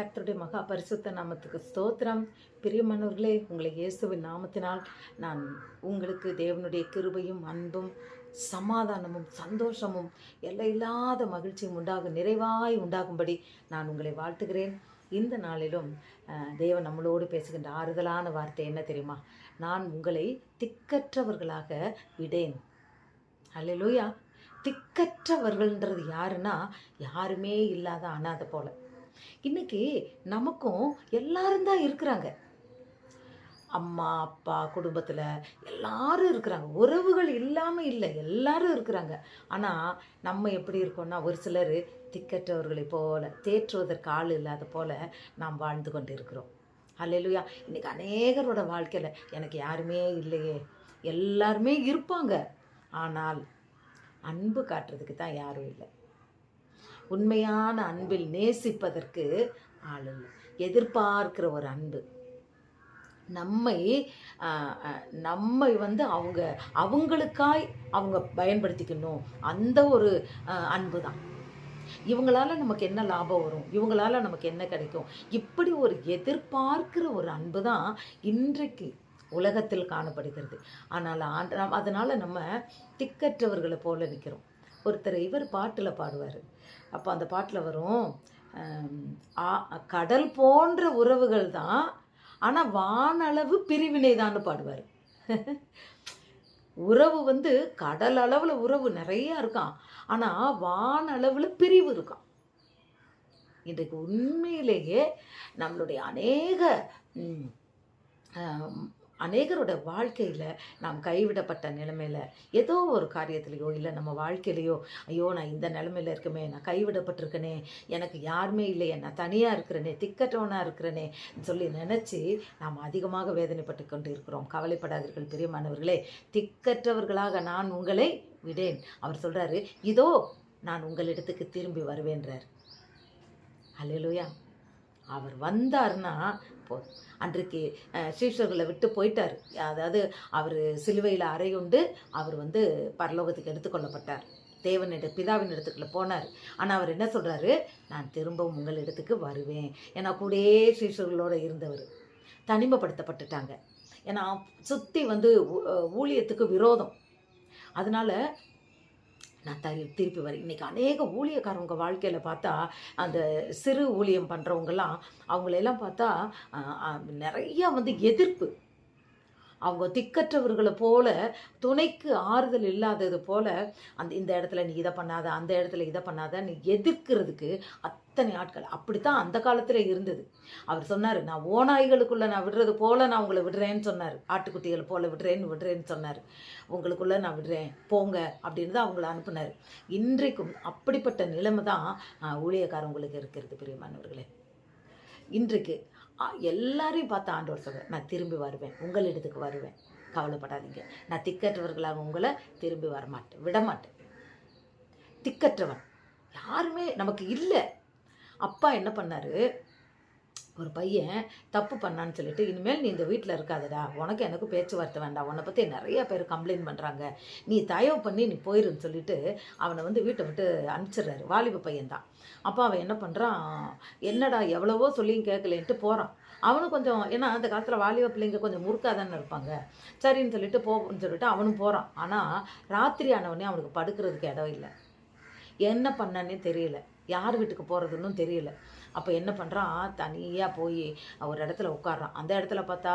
கர்த்தருடைய மகா பரிசுத்த நாமத்துக்கு ஸ்தோத்திரம். பிரியமானவர்களே உங்களை இயேசுவின் நாமத்தினால் நான் உங்களுக்கு தேவனுடைய கிருபையும் அன்பும் சமாதானமும் சந்தோஷமும் எல்லையில்லாத மகிழ்ச்சியும் உண்டாகும் நிறைவாய் உண்டாகும்படி நான் உங்களை வாழ்த்துகிறேன். இந்த நாளிலும் தேவன் நம்மளோடு பேசுகின்ற ஆறுதலான வார்த்தை என்ன தெரியுமா? நான் உங்களை திக்கற்றவர்களாக விடேன். அல்லையா திக்கற்றவர்கள்ன்றது யாருன்னா யாருமே இல்லாத அனாதை போல. இன்னைக்கு நமக்கும் எல்லாரும் தான் இருக்கிறாங்க. அம்மா அப்பா குடும்பத்தில் எல்லாரும் இருக்கிறாங்க. உறவுகள் இல்லாமல் இல்லை எல்லாரும் இருக்கிறாங்க. ஆனால் நம்ம எப்படி இருக்கோம்னா ஒரு சிலர் திக்கற்றவர்களை போல தேற்றுவதற்கு ஆள் இல்லாத போல நாம் வாழ்ந்து கொண்டு இருக்கிறோம் அல்லையா இன்னைக்கு அநேகரோட வாழ்க்கையில் எனக்கு யாருமே இல்லையே. எல்லாருமே இருப்பாங்க. ஆனால் அன்பு காட்டுறதுக்கு தான் யாரும் இல்லை. உண்மையான அன்பில் நேசிப்பதற்கு ஆள் இல்லை எதிர்பார்க்கிற ஒரு அன்பு. நம்மை நம்மை வந்து அவங்க அவங்களுக்காய் அவங்க பயன்படுத்திக்கணும். அந்த ஒரு அன்பு தான் இவங்களால நமக்கு என்ன லாபம் வரும்? இவங்களால நமக்கு என்ன கிடைக்கும்? இப்படி ஒரு எதிர்பார்க்கிற ஒரு அன்பு தான் இன்றைக்கு உலகத்தில் காணப்படுகிறது. ஆனால் ஆண்ட அதனால் நம்ம திக்கற்றவர்களை போல நிற்கிறோம் ஒருத்தர் இவர் பாட்டில் பாடுவார். அப்போ அந்த பாட்டில் வரும் ஆ- கடல் போன்ற உறவுகள் தான் ஆனால் வானளவு பிரிவினை தான்னு பாடுவார். உறவு வந்து கடல் அளவில் உறவு நிறையா இருக்கான் ஆனால் வானளவில் பிரிவு இருக்கான் இன்றைக்கு உண்மையிலேயே நம்மளுடைய அநேக அநேகரோட வாழ்க்கையில் நாம் கைவிடப்பட்ட நிலைமையில் ஏதோ ஒரு காரியத்திலையோ இல்லை நம்ம வாழ்க்கையிலையோ ஐயோ நான் இந்த நிலைமையில இருக்கமே நான் கைவிடப்பட்டிருக்கனே எனக்கு யாருமே இல்லையே நான் தனியாக இருக்கிறனே திக்கற்றவனாக இருக்கிறனே சொல்லி நினச்சி நாம் அதிகமாக வேதனைப்பட்டு கொண்டு இருக்கிறோம் கவலைப்படாதீர்கள் பிரியமானவர்களே திக்கற்றவர்களாக நான் உங்களை விடேன். அவர் சொல்கிறாரு இதோ நான் உங்களிடத்துக்கு திரும்பி வருவேன்றார் அல்லையிலோயா அவர் வந்தார்னா போதும். அன்றைக்கு அஹ், சீஷர்களை விட்டு போயிட்டார். அதாவது அவர் சிலுவையில் அறையுண்டு அவர் வந்து பரலோகத்துக்கு எடுத்துக்கொள்ளப்பட்டார் தேவனிட பிதாவின் இடத்துக்குள்ள போனார். ஆனால் அவர் என்ன சொல்கிறாரு நான் திரும்பவும் உங்கள் இடத்துக்கு வருவேன். ஏன்னா கூடயே சீஷர்களோடு இருந்தவர். தனிமைப்படுத்தப்பட்டுட்டாங்க. ஏன்னா சுற்றி வந்து ஊழியத்துக்கு விரோதம். அதனால் நான் தரி திருப்பி வரேன். இன்றைக்கி அநேக ஊழியக்காரவங்க வாழ்க்கையில் பார்த்தா அந்த சிறு ஊழியம் பண்ணுறவங்கெல்லாம் அவங்களெல்லாம் பார்த்தா நிறையா வந்து எதிர்ப்பு. அவங்க திக்கற்றவர்களை போல துணைக்கு ஆறுதல் இல்லாதது போல அந்த இந்த இடத்துல நீ இதை பண்ணாத அந்த இடத்துல இதை பண்ணாத நீ எதிர்க்கிறதுக்கு அத்தனை ஆட்கள். அப்படித்தான் அந்த காலத்தில் இருந்தது. அவர் சொன்னார் நான் ஓநாய்களுக்குள்ளே நான் விடுறது போல நான் உங்களை விடுறேன்னு சொன்னார். ஆட்டுக்குட்டிகள் போல விடுறேன்னு விடுறேன்னு சொன்னார். உங்களுக்குள்ளே நான் விடுறேன். போங்க. அப்படின்னு தான் அவங்கள அனுப்புனார். இன்றைக்கும் அப்படிப்பட்ட நிலைமை தான் ஆஹ், ஊழியக்காரங்களுக்கு இருக்கிறது பிரியமானவர்களே. இன்றைக்கு எல்லாரையும் பார்த்து ஆண்டவர் சொல்ற நான் திரும்பி வருவேன் உங்களிடத்துக்கு வருவேன். கவலைப்படாதீங்க. நான் திக்கற்றவர்களாக உங்களை திரும்பி வரமாட்டேன் விடமாட்டேன். திக்கற்றவன். யாருமே நமக்கு இல்லை. அப்பா என்ன பண்ணார்? ஒரு பையன் தப்பு பண்ணான்னு சொல்லிட்டு இனிமேல் நீ இந்த வீட்டில் இருக்காதடா. உனக்கு எனக்கு பேச்சுவார்த்தை வேண்டாம். உன்னை பற்றி நிறைய பேர் கம்ப்ளைண்ட் பண்ணுறாங்க நீ தயவு பண்ணி நீ போயிருன்னு சொல்லிட்டு அவனை வந்து வீட்டை விட்டு அனுப்பிச்சிடுறாரு. வாலிப பையன்தான். அப்போ அவன் என்ன பண்ணுறான் என்னடா எவ்வளவோ சொல்லியும் கேட்கலேன்ட்டு போகிறான் அவனும் கொஞ்சம் ஏன்னா அந்த காலத்தில் வாலிப பிள்ளைங்க கொஞ்சம் முறுக்காக தானே இருப்பாங்க. சரின்னு சொல்லிட்டு போன்னு சொல்லிட்டு அவனும் போகிறான் ஆனால் ராத்திரி ஆனவொடனே அவனுக்கு படுக்கிறதுக்கு இடம் இல்லை. என்ன பண்ணனே தெரியல. யார் வீட்டுக்கு போகிறதுன்னு தெரியல. அப்போ என்ன பண்ணுறான் தனியாக போய் ஒரு இடத்துல உட்கார்றான். அந்த இடத்துல பார்த்தா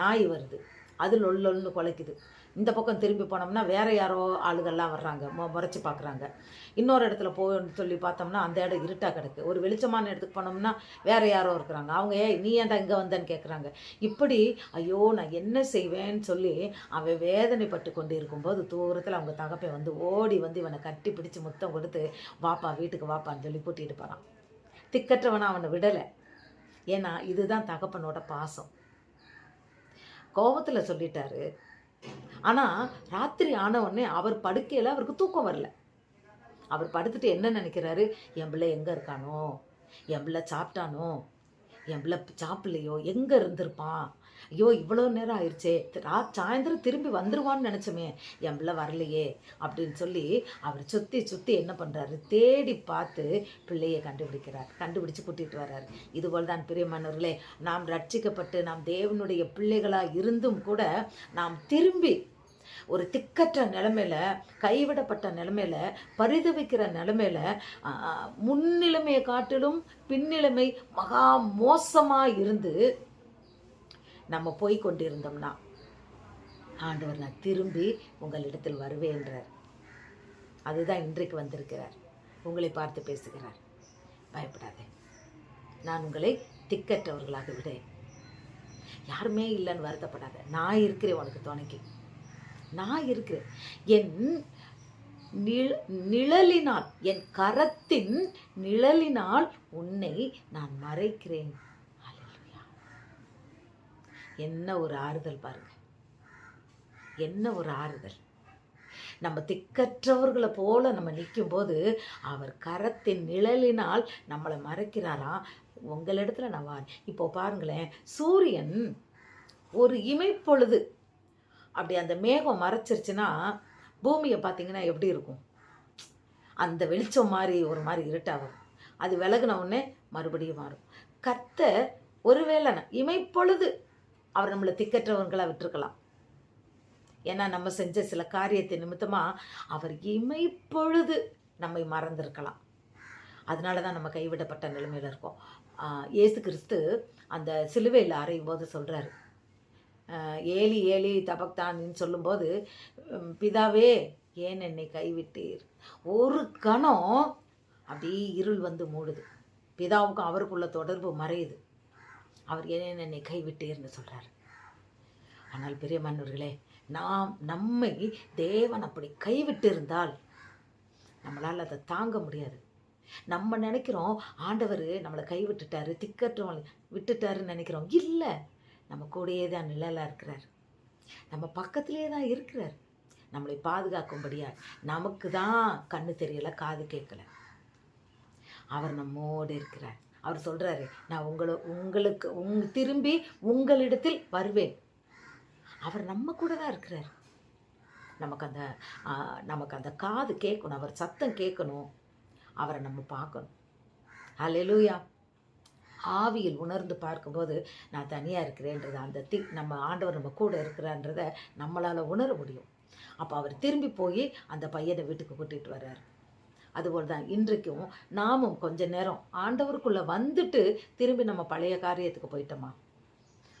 நாய் வருது. அது லொல்லொல்னு குலைக்குது. இந்த பக்கம் திரும்பி போனோம்னா வேற யாரோ ஆளுகள்லாம் வர்றாங்க. மு முறைச்சி பார்க்குறாங்க இன்னொரு இடத்துல போன்னு சொல்லி பார்த்தோம்னா அந்த இடம் இருட்டாக கிடக்கு. ஒரு வெளிச்சமான இடத்துக்கு போனோம்னா வேறு யாரோ இருக்கிறாங்க. அவங்க ஏய் நீ ஏன்டா இங்கே வந்தேன்னு கேட்குறாங்க இப்படி ஐயோ நான் என்ன செய்வேன்னு சொல்லி அவன் வேதனைப்பட்டு கொண்டு இருக்கும்போது தூரத்தில் அவங்க தகப்பை வந்து ஓடி வந்து இவனை கட்டி பிடிச்சி முத்தம் கொடுத்து வாப்பா வீட்டுக்கு வாப்பான்னு சொல்லி கூட்டிகிட்டு போகிறான் திக்கற்றவனை அவனை விடலை. ஏன்னா இதுதான் தகப்பனோட பாசம். கோபத்தில் சொல்லிட்டாரு. ஆனால் ராத்திரி ஆன உடனே அவர் படுக்கையில் அவருக்கு தூக்கம் வரல. அவர் படுத்துட்டு என்ன நினைக்கிறாரு? என் பிள்ளை எங்கே இருக்கானோ? என் பிள்ளை சாப்பிட்டானோ? என் பிள்ளை சாப்பிடலையோ? எங்கே இருந்திருப்பான்? ஐயோ இவ்வளோ நேரம் ஆயிடுச்சே ரா சாயந்தரம் திரும்பி வந்துருவான்னு நினச்சோமே. என் பிள்ளை வரலையே அப்படின்னு சொல்லி அவர் சுற்றி சுற்றி என்ன பண்ணுறாரு தேடி பார்த்து பிள்ளையை கண்டுபிடிக்கிறார். கண்டுபிடிச்சு கூட்டிகிட்டு வர்றாரு. இதுபோல் தான் பிரியமானவர்களே நாம் ரட்சிக்கப்பட்டு நாம் தேவனுடைய பிள்ளைகளாக இருந்தும் கூட நாம் திரும்பி ஒரு திக்கற்ற நிலமையில கைவிடப்பட்ட நிலமையில பரிதவிக்கிற நிலைமையில முன்னிலைமையை காட்டிலும் பின்னிலைமை மகா மோசமாக இருந்து நம்ம போய் கொண்டிருந்தோம்னா ஆண்டவர் நான் திரும்பி உங்களிடத்தில் வருவேன்றார் அதுதான் இன்றைக்கு வந்திருக்கிறார். உங்களை பார்த்து பேசுகிறார். பயப்படாதே. நான் உங்களை திக்கற்றவர்களாக விடேன் யாருமே இல்லைன்னு வருத்தப்படாத. நான் இருக்கிறேன் உனக்கு துணைக்கு. நான் இருக்கிறேன். என் நிழ- நிழலினால் என் கரத்தின் நிழலினால் உன்னை நான் மறைக்கிறேன். என்ன ஒரு ஆறுதல் பாருங்க. என்ன ஒரு ஆறுதல். நம்ம திக்கற்றவர்களை போல நம்ம நிற்கும்போது அவர் கரத்தின் நிழலினால் நம்மளை மறைக்கிறாராம் உங்களிடத்துல நான் வார் இப்போ பாருங்களேன் சூரியன் ஒரு இமைப்பொழுது அப்படி அந்த மேகம் மறைச்சிருச்சுன்னா பூமியை பார்த்தீங்கன்னா எப்படி இருக்கும்? அந்த வெளிச்சம் மாதிரி ஒரு மாதிரி இருட்டாகும். அது விலகுன உடனே மறுபடியும் மாறும். கத்த ஒருவேளை இமைப்பொழுது அவர் நம்மளை திக்கற்றவர்களாக விட்டுருக்கலாம். ஏன்னா நம்ம செஞ்ச சில காரியத்தை நிமித்தமாக அவர் இமைப்பொழுது நம்மை மறந்திருக்கலாம். அதனால தான் நம்ம கைவிடப்பட்ட நிலைமையில் இருக்கோம். ஏசு இயேசு கிறிஸ்து அந்த சிலுவையில் அறையும் போது சொல்கிறாரு ஏலி ஏலி தபக்தானின்னு சொல்லும்போது பிதாவே ஏன் என்னை கைவிட்டீர்? ஒரு கணம் அப்படியே இருள் வந்து மூடுது. பிதாவுக்கும் அவருக்குள்ள தொடர்பு மறையுது. அவர் ஏன் என்னை கைவிட்டீர்னு சொல்கிறார் ஆனால் பெரிய மன்னர்களே நாம் நம்மை தேவன் அப்படி கைவிட்டு இருந்தால் நம்மளால் அதை தாங்க முடியாது. நம்ம நினைக்கிறோம் ஆண்டவர் நம்மளை கைவிட்டுட்டாரு திக்கட்டும் விட்டுட்டாருன்னு நினைக்கிறோம். இல்லை நம்ம கூடயே தான் நிழலாக இருக்கிறார். நம்ம பக்கத்திலே தான் இருக்கிறார். நம்மளை பாதுகாக்கும்படியா நமக்கு தான் கண்ணு தெரியலை காது கேட்கல. அவர் நம்மோடு இருக்கிறார். அவர் சொல்றாரு நான் உங்களை உங்களுக்கு உங் திரும்பி உங்களிடத்தில் வருவேன். அவர் நம்ம கூட தான் இருக்கிறார். நமக்கு அந்த நமக்கு அந்த காது கேட்கணும் அவர் சத்தம் கேட்கணும் அவரை நம்ம பார்க்கணும். அலையலூயா ஆவியில் உணர்ந்து பார்க்கும்போது நான் தனியாக இருக்கிறேன்றது அந்த தி நம்ம ஆண்டவர் நம்ம கூட இருக்கிறான்றதை நம்மளால் உணர முடியும். அப்போ அவர் திரும்பி போய் அந்த பையனை வீட்டுக்கு கூட்டிகிட்டு வர்றார். அதுபோல் தான் இன்றைக்கும் நாமும் கொஞ்ச நேரம் ஆண்டவருக்குள்ளே வந்துட்டு திரும்பி நம்ம பழைய காரியத்துக்கு போயிட்டோமா?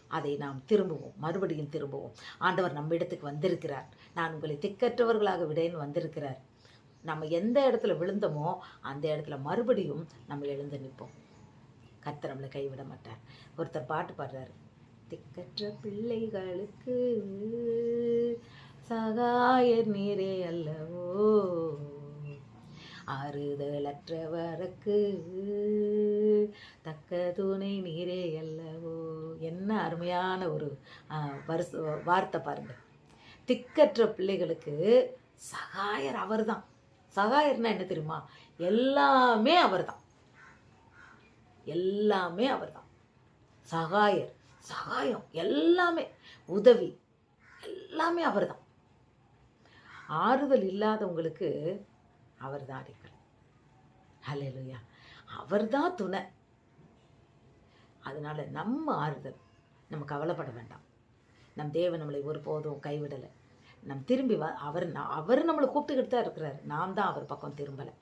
அதை நாம் திரும்புவோம். மறுபடியும் திரும்புவோம். ஆண்டவர் நம்ம இடத்துக்கு வந்திருக்கிறார். நான் உங்களை திக்கற்றவர்களாக விடேன்னு வந்திருக்கிறார். நம்ம எந்த இடத்துல விழுந்தோமோ அந்த இடத்துல மறுபடியும் நம்ம எழுந்து நிற்போம். கர்த்தர் நம்மளை கைவிட மாட்டார். ஒருத்தர் பாட்டு பாடுறாரு. திக்கற்ற பிள்ளைகளுக்கு சகாயர் நீரே அல்லவோ? ஆறுதலற்றவருக்கு. தக்க துணை நீரே அல்லவோ. என்ன அருமையான ஒரு வருஷ வார்த்தை பாருங்க. திக்கற்ற பிள்ளைகளுக்கு சகாயர் அவர் தான் சகாயர்னா என்ன தெரியுமா? எல்லாமே அவர் தான் எல்லாமே அவர் தான் சகாயர் சகாயம் எல்லாமே. உதவி எல்லாமே அவர் தான் ஆறுதல் இல்லாதவங்களுக்கு அவர் தான் அடிக்கல் அவர் அவர்தான் துணை. அதனால் நம்ம ஆறுதல் நம்ம கவலைப்பட வேண்டாம். நம் தேவன் நம்மளை ஒருபோதும் கைவிடலை. நம் திரும்பி வ அவர் அவர் நம்மளை கூப்பிட்டுக்கிட்டு தான் இருக்கிறார். நாம் தான் அவர் பக்கம் திரும்பலை.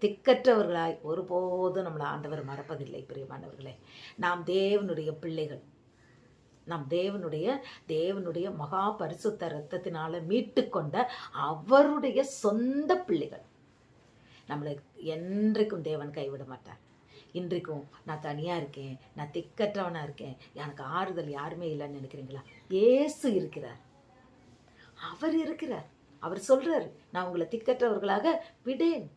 திக்கற்றவர்களாய் ஒருபோதும் நம்மளை ஆண்டவர் மறப்பதில்லை பிரியமானவர்களே. நாம் தேவனுடைய பிள்ளைகள். நாம் தேவனுடைய தேவனுடைய மகா பரிசுத்த இரத்தத்தினால மீட்டுக்கொண்ட அவருடைய சொந்த பிள்ளைகள். நம்மளை என்றைக்கும் தேவன் கைவிட மாட்டார். இன்றைக்கும் நான் தனியாக இருக்கேன் நான் திக்கற்றவனாக இருக்கேன் எனக்கு ஆறுதல் யாருமே இல்லைன்னு நினைக்கிறீங்களா? ஏசு இருக்கிறார். அவர் இருக்கிறார். அவர் சொல்கிறார் நான் உங்களை திக்கற்றவர்களாக விடேன்.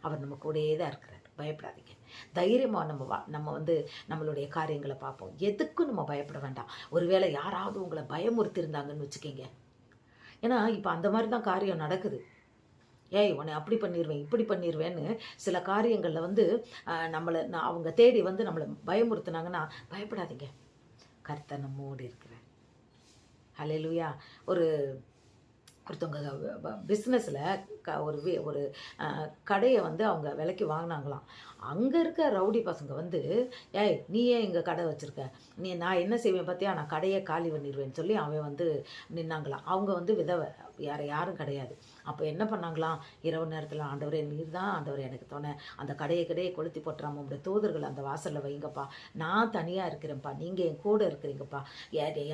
அவர் நம்ம கூடயே தான் இருக்கிறார். பயப்படாதீங்க. தைரியமாக நம்ம வா நம்ம வந்து நம்மளுடைய காரியங்களை பார்ப்போம். எதுக்கும் நம்ம பயப்பட வேண்டாம். ஒருவேளை யாராவது உங்களை பயமுறுத்தி இருந்தாங்கன்னு வச்சுக்கோங்க. ஏன்னா இப்போ அந்த மாதிரி தான் காரியம் நடக்குது. ஏய் உன்னை அப்படி பண்ணிடுவேன் இப்படி பண்ணிடுவேன்னு சில காரியங்களில் வந்து நம்மளை நான் அவங்க தேடி வந்து நம்மளை பயமுறுத்துனாங்கன்னா பயப்படாதீங்க. கர்த்தர் நம்மோடு இருக்கிறார். ஹalleluya ஒரு ஒருத்தவங்க பிஸ்னஸில் க ஒரு ஒரு கடையை வந்து அவங்க விலைக்கு வாங்கினாங்களாம். அங்கே இருக்க ரவுடி பசங்க வந்து ஏய் நீ ஏன் இங்கே கடை வச்சுருக்க? நீ நான் என்ன செய்வேன் பார்த்தியா நான் கடையை காலி பண்ணிடுவேன்னு சொல்லி அவன் வந்து நின்னாங்களாம். அவங்க வந்து விதவை வேறு யாரும் கிடையாது. அப்போ என்ன பண்ணாங்களாம்? இரவு நேரத்தில் ஆண்டவரே நீர் தான் ஆண்டவர் எனக்கு தோணை. அந்த கடையை கடையை கொளுத்தி போட்டுறாம உங்களுடைய தூதர்கள் அந்த வாசலில் வைங்கப்பா. நான் தனியாக இருக்கிறேன்ப்பா. நீங்கள் என் கூட இருக்கிறீங்கப்பா.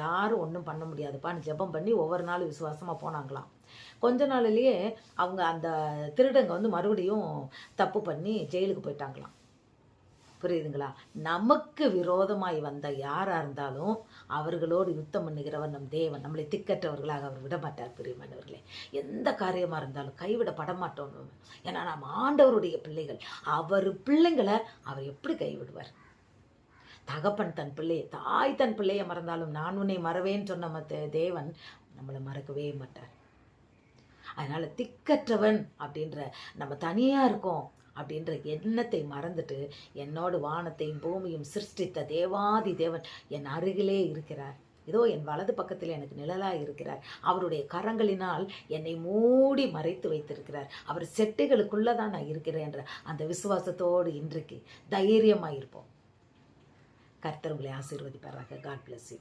யாரும் ஒன்றும் பண்ண முடியாதுப்பான்னு ஜெபம் பண்ணி ஒவ்வொரு நாளும் விசுவாசமாக போனாங்களாம். கொஞ்ச நாள்லேயே அவங்க அந்த திருடங்க வந்து மறுபடியும் தப்பு பண்ணி ஜெயிலுக்கு போயிட்டாங்களாம். புரியுதுங்களா? நமக்கு விரோதமாய் வந்த யாராக இருந்தாலும் அவர்களோடு யுத்தம் பண்ணுகிறவர் நம் தேவன். நம்மளை திக்கற்றவர்களாக அவர் விட மாட்டார் பிரியமானவர்களே. எந்த காரியமாக இருந்தாலும் கைவிடப்பட மாட்டோம் ஏன்னா நாம் ஆண்டவருடைய பிள்ளைகள். அவர் பிள்ளைங்களை அவர் எப்படி கைவிடுவார்? தகப்பன் தன் பிள்ளையை தாய் தன் பிள்ளையை மறந்தாலும் நான் உன்னை மறவேன்னு சொன்ன மத்த தேவன் நம்மளை மறக்கவே மாட்டார். அதனால் திக்கற்றவன் அப்படின்ற நம்ம தனியாக இருக்கோம் அப்படின்ற எண்ணத்தை மறந்துட்டு என்னோடு வானத்தையும் பூமியும் சிருஷ்டித்த தேவாதி தேவன் என் அருகிலே இருக்கிறார். இதோ என் வலது பக்கத்தில் எனக்கு நிழலாக இருக்கிறார். அவருடைய கரங்களினால் என்னை மூடி மறைத்து வைத்திருக்கிறார். அவர் செட்டைகளுக்குள்ளே தான் நான் இருக்கிறேன் என்ற அந்த விசுவாசத்தோடு இன்றைக்கு தைரியமாக இருப்போம். கர்த்தர் உங்களை ஆசீர்வதிப்பாராக. God bless you